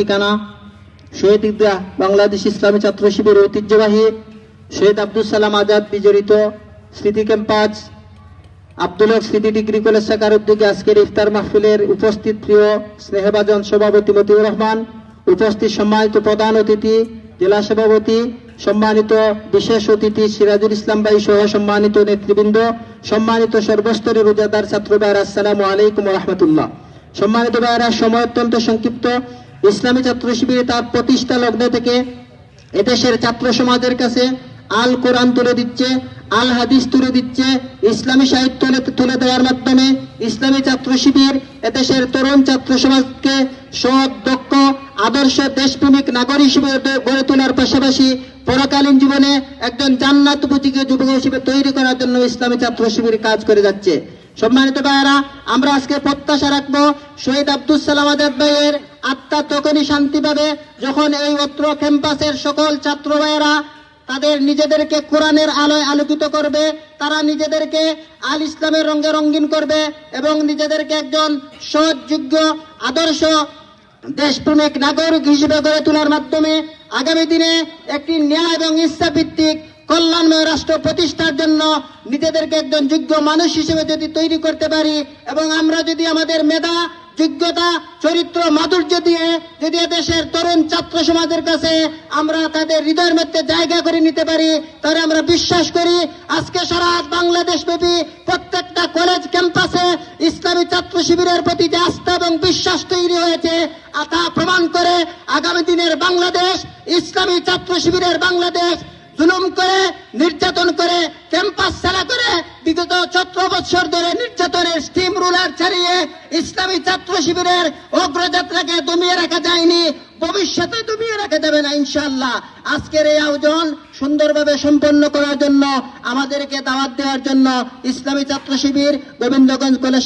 ঠিকানা? শহীদ ঈদগাহ বাংলাদেশ ইসলামী ছাত্র শিবির ঐতিহ্যবাহী শহীদ আব্দুল সালাম আজাদ বিজড়িত স্মৃতি ক্যাম্পাস আব্দুল হক স্মৃতি ডিগ্রি কলেজ শাখার উদ্যোগে আজকের ইফতার মাহফিলের উপস্থিত প্রিয় স্নেহভাজন সভাপতি মতিউর রহমান, উপস্থিত সম্মানিত প্রধান অতিথি, জেলা সভাপতি, সম্মানিত বিশেষ অতিথি সিরাজুল ইসলাম ভাই সহ সম্মানিত নেতৃবৃন্দ, সম্মানিত সর্বস্তরের রোজাদার ছাত্র ভাইয়ের, আসসালামু আলাইকুম রহমতুল্লাহ। সম্মানিত ভাইয়েরা, সময় অত্যন্ত সংক্ষিপ্ত। ইসলামী ছাত্র শিবিরে তার প্রতিষ্ঠা লগ্ন থেকে এদেশের ছাত্র সমাজের কাছে আল কোরআন তুলে দিচ্ছে, আল হাদিস তুলে দিচ্ছে, ইসলামী সাহিত্য তুলে- দেওয়ার মাধ্যমে ইসলামী ছাত্র শিবির এদেশের তরুণ ছাত্র সমাজকে সৎ, দক্ষ, আদর্শ, দেশপ্রেমিক নাগরিক হিসেবে গড়ে তোলার পাশাপাশি পরকালীন জীবনে একজন জান্নাত যুবক হিসেবে তৈরি করার জন্য ইসলামী ছাত্র শিবির কাজ করে যাচ্ছে। সম্মানিত ভাইয়েরা, আমরা আজকে প্রত্যাশা রাখব শহীদ আব্দুল সালাম আজাদ ভাইয়ের আত্মা তখনই শান্তি পাবে যখন এই অত্র ক্যাম্পাসের সকল ছাত্র ভাইয়েরা তাদের নিজেদেরকে কোরআনের আলোয় আলোকিত করবে, তারা নিজেদেরকে আল ইসলামের রঙে রঙিন করবে এবং নিজেদেরকে একজন সৎ যোগ্য আদর্শ, দেশপ্রেমিক নাগরিক হিসেবে গড়ে তোলার মাধ্যমে আগামী দিনে একটি ন্যায় এবং ইচ্ছা ভিত্তিক কল্যাণময় রাষ্ট্র প্রতিষ্ঠার জন্য নিজেদেরকে একজন যোগ্য মানুষ হিসেবে যদি তৈরি করতে পারি, এবং আমরা যদি আমাদের মেধা, যোগ্যতা, চরিত্র, মাধুর্য দিয়ে যদি দেশের তরুণ ছাত্র সমাজের কাছে আমরা তাদের হৃদয়ের মধ্যে জায়গা করে নিতে পারি, তাহলে আমরা বিশ্বাস করি আজকে সারা বাংলাদেশ ব্যাপী প্রত্যেকটা কলেজ ক্যাম্পাসে ইসলামী ছাত্র শিবিরের প্রতি যে আস্থা এবং বিশ্বাস তৈরি হয়েছে তা প্রমাণ করে আগামী দিনের বাংলাদেশ, ইসলামী ছাত্র শিবিরের বাংলাদেশ জুলুম করে, নির্যাতন করে, ক্যাম্পাস ছাড়া করে, বিগত সতেরো বছর ধরে নির্যাতনের স্টিম রুলার ছাড়িয়ে ইসলামী ছাত্র শিবিরের অগ্রযাত্রাকে দমিয়ে রাখা যায়নি, ভবিষ্যতে দমিয়ে রাখা যাবে না ইনশাল্লাহ আজকের এই আয়োজন সুন্দরভাবে সম্পন্ন করার জন্য, আমাদেরকে দাওয়াত দেওয়ার জন্য ইসলামী ছাত্র শিবির গোবিন্দগঞ্জ কলেজ